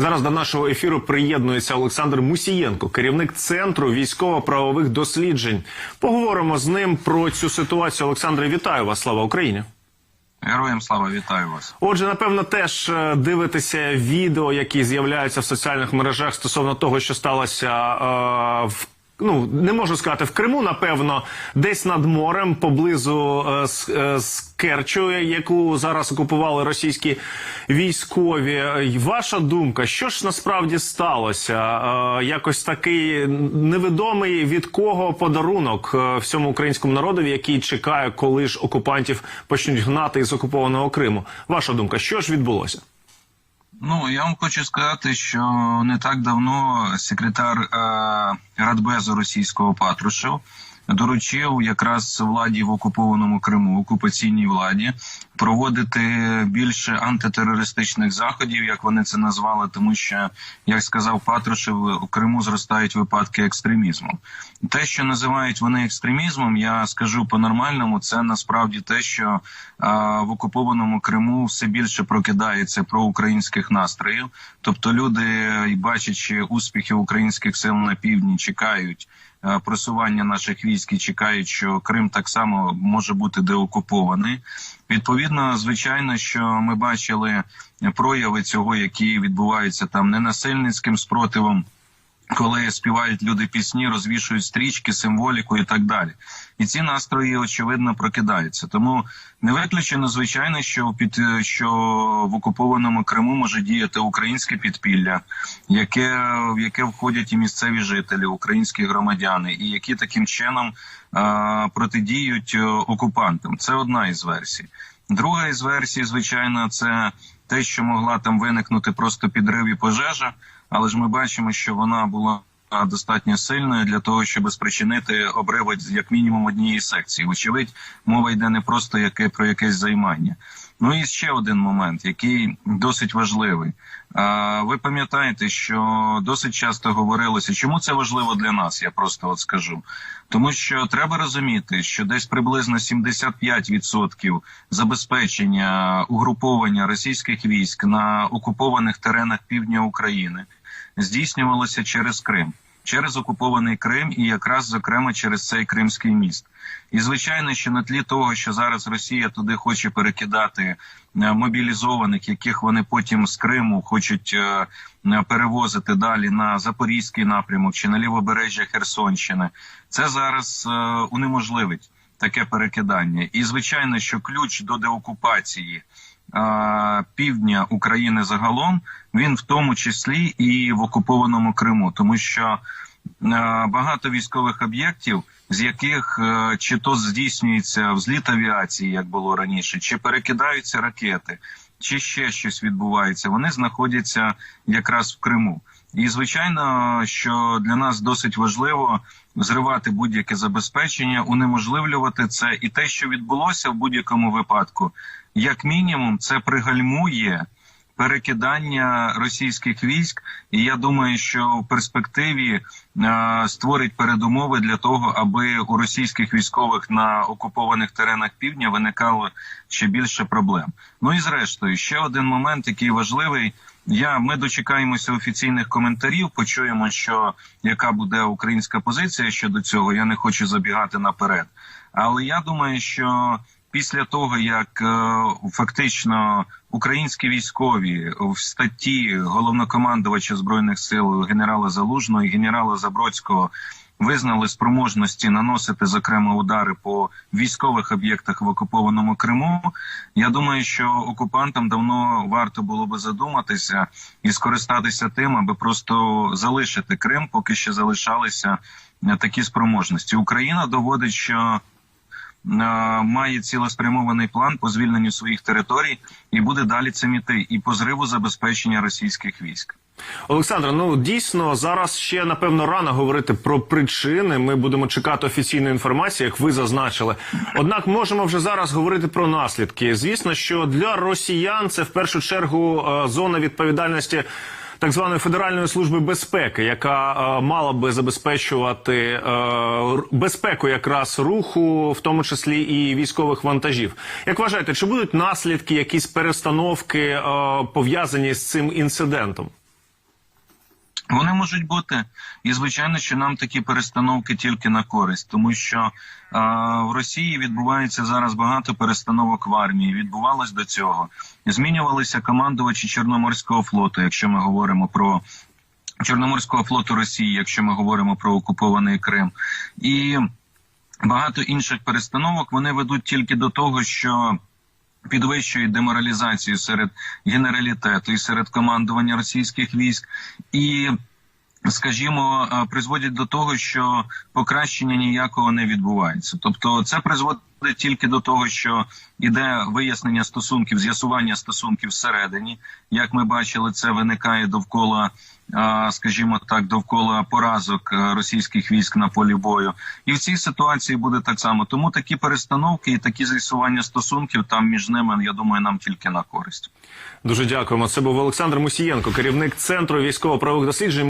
Зараз до нашого ефіру приєднується Олександр Мусієнко, керівник центру військово-правових досліджень. Поговоримо з ним про цю ситуацію. Олександре, вітаю вас! Слава Україні! Героям слава вітаю вас. Отже, напевно, теж дивитися дивитеся відео, які з'являються в соціальних мережах стосовно того, що сталося е, в. Ну, не можу сказати в Криму, напевно, десь над морем, поблизу е, е, Керчу, яку зараз окупували російські військові. Ваша думка, що ж насправді сталося? Е, якось такий невідомий від кого подарунок е, всьому українському народові, який чекає, коли ж окупантів почнуть гнати із окупованого Криму. Ваша думка, що ж відбулося? Ну я вам хочу сказати, що не так давно секретар е, Радбезу російського Патрушев доручив якраз владі в окупованому Криму, окупаційній владі, проводити більше антитерористичних заходів, як вони це назвали, тому що, як сказав Патрушев, у Криму зростають випадки екстремізму. Те, що називають вони екстремізмом, я скажу по-нормальному, це насправді те, що а, в окупованому Криму все більше прокидається про українських настроїв. Тобто, люди, бачачи успіхи українських сил на півдні, чекають. Е, Просування наших військ і чекають, що Крим так само може бути деокупований. Відповідно, звичайно, що ми бачили прояви цього, які відбуваються там ненасильницьким спротивом. Коли співають люди пісні, розвішують стрічки, символіку і так далі, і ці настрої очевидно прокидаються. Тому не виключено, звичайно, що під що в окупованому Криму може діяти українське підпілля, яке в яке входять і місцеві жителі, українські громадяни, і які таким чином а, протидіють е, окупантам. Це одна із версій. Друга із версій, звичайно, це те, що могла там виникнути просто підрив і пожежа, але ж ми бачимо, що вона була достатньо сильною для того, щоб спричинити обриви як мінімум однієї секції. Вочевидь, мова йде не просто яке про якесь займання. Ну і ще один момент, який досить важливий. Ви пам'ятаєте, що досить часто говорилося, чому це важливо для нас? Я просто от скажу. Тому що треба розуміти, що десь приблизно 75% забезпечення угруповання російських військ на окупованих теренах півдня України здійснювалося через Крим, через окупований Крим, і якраз зокрема через цей Кримський міст. І звичайно, що на тлі того, що зараз Росія туди хоче перекидати е, мобілізованих, яких вони потім з Криму хочуть е, е, перевозити далі на Запорізький напрямок чи на лівобережжя Херсонщини, це зараз унеможливить таке перекидання. І звичайно, що ключ до деокупації півдня України загалом він в тому числі і в окупованому Криму, тому що багато військових об'єктів, з яких чи то здійснюється взліт авіації, як було раніше, чи перекидаються ракети, чи ще щось відбувається, вони знаходяться якраз в Криму. І звичайно, що для нас досить важливо зривати будь-яке забезпечення, унеможливлювати це, і те, що відбулося в будь-якому випадку, як мінімум, це пригальмує перекидання російських військ. І я думаю, що в перспективі е, створить передумови для того, аби у російських військових на окупованих теренах півдня виникало ще більше проблем. Ну і зрештою, ще один момент, який важливий. Я ми дочекаємося офіційних коментарів. Почуємо, що яка буде українська позиція щодо цього. Я не хочу забігати наперед, але я думаю, що після того як е, фактично українські військові в статті головнокомандувача збройних сил генерала Залужного і генерала Забродського визнали спроможності наносити зокрема удари по військових об'єктах в окупованому Криму. Я думаю, що окупантам давно варто було би задуматися і скористатися тим, аби просто залишити Крим, поки ще залишалися е, такі спроможності. Україна доводить, що Має цілеспрямований план по звільненню своїх територій і буде далі цим іти і по зриву забезпечення російських військ. Олександр, ну дійсно зараз ще напевно рано говорити про причини. Ми будемо чекати офіційної інформації, як ви зазначили. Однак можемо вже зараз говорити про наслідки. Звісно, що для росіян це в першу чергу е, зона відповідальності. Так званої Федеральної служби безпеки, яка е, мала би забезпечувати е, безпеку якраз руху, в тому числі і військових вантажів. Як вважаєте, чи будуть наслідки, якісь перестановки е, пов'язані з цим інцидентом? Вони можуть бути, і звичайно, що нам такі перестановки тільки на користь, тому що а, в Росії відбувається зараз багато перестановок в армії. Відбувалось до цього. Змінювалися командувачі Чорноморського флоту, якщо ми говоримо про Чорноморського флоту Росії, якщо ми говоримо про окупований Крим, і багато інших перестановок вони ведуть тільки до того, що підвищують деморалізацію серед генералітету і серед командування російських військ, і, скажімо, е, призводять до того, що покращення ніякого не відбувається. Тобто, це призводить тільки до того, що іде вияснення стосунків, з'ясування стосунків всередині. Як ми бачили, це виникає довкола, е, скажімо так, довкола поразок е, російських військ на полі бою. І в цій ситуації буде так само. Тому такі перестановки і такі з'ясування стосунків там між ними, я думаю, нам тільки на користь. Дуже дякуємо. Це був Олександр Мусієнко, керівник центру військово-правових досліджень.